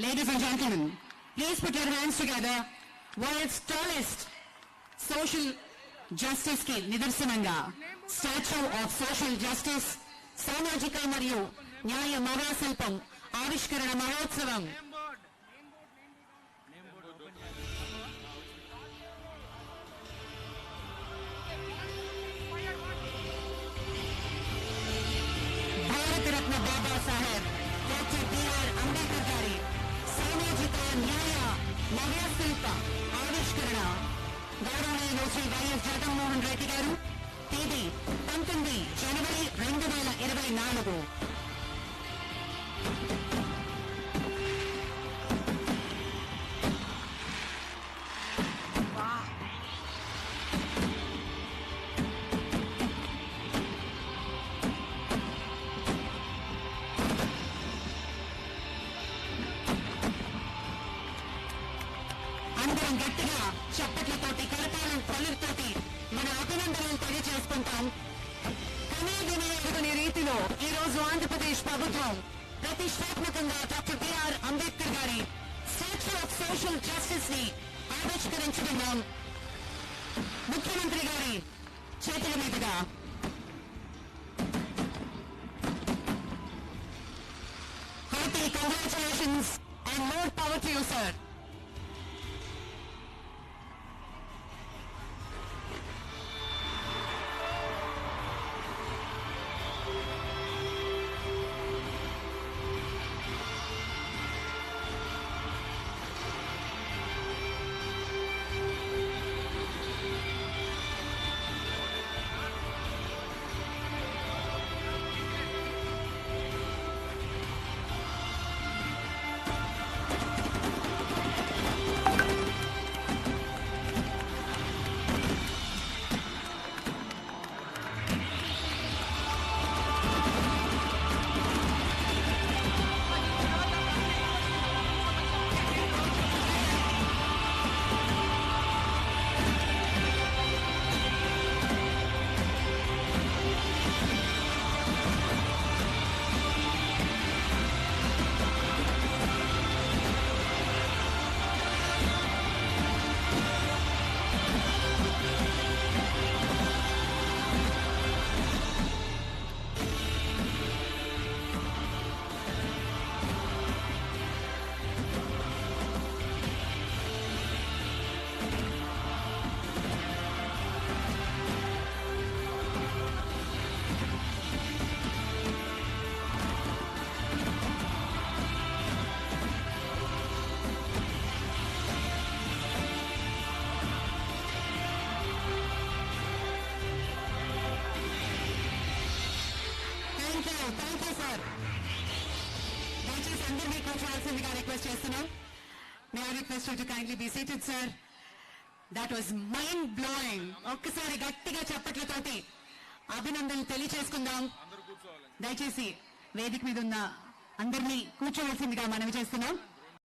Ladies and gentlemen, please put your hands together. World's tallest social justice కి నిదర్శనంగా statue of social justice సామాజిక మరియు న్యాయ మహాశిల్పం ఆవిష్కరణ మహోత్సవం భారతరత్న బాబాసాహెబ్ డాక్టర్ బిఆర్ అంబేద్కర్ గారి సామాజిక న్యాయ మహాశిల్ప ఆవిష్కరణ గౌరవనీయులు శ్రీ వైఎస్ జగన్మోహన్ రెడ్డి గారు తేదీ పంతొమ్మిది జనవరి రెండు వేల ఇరవై నాలుగు. మనం గట్టిగా చప్పట్లతోటి కరతాళం పలుకుతోటి మన అభినందనలు తెలియజేసుకుంటాం. కనీ విని రీతిలో ఈ రోజు ఆంధ్రప్రదేశ్ ప్రభుత్వం ప్రతిష్టాత్మకంగా డాక్టర్ బిఆర్ అంబేద్కర్ గారి స్టాచ్యూ ఆఫ్ సోషల్ జస్టిస్ని ఆవిష్కరించుకున్నాం. ముఖ్యమంత్రి గారి చేతుల మీదుగా. Hearty congratulations and more power to you sir అందరినీ కూర్చోవాల్సిందిగా రిక్వెస్ట్ చేస్తున్నాం. May I request to kindly be seated sir that was mind blowing ఒక్కసారి గట్టిగా చప్పట్లతోటి అభినందనలు తెలియచేసుకుందాం. దయచేసి వేదిక మీద ఉన్న అందరినీ కూర్చోవలసిందిగా మనవి చేస్తున్నాం.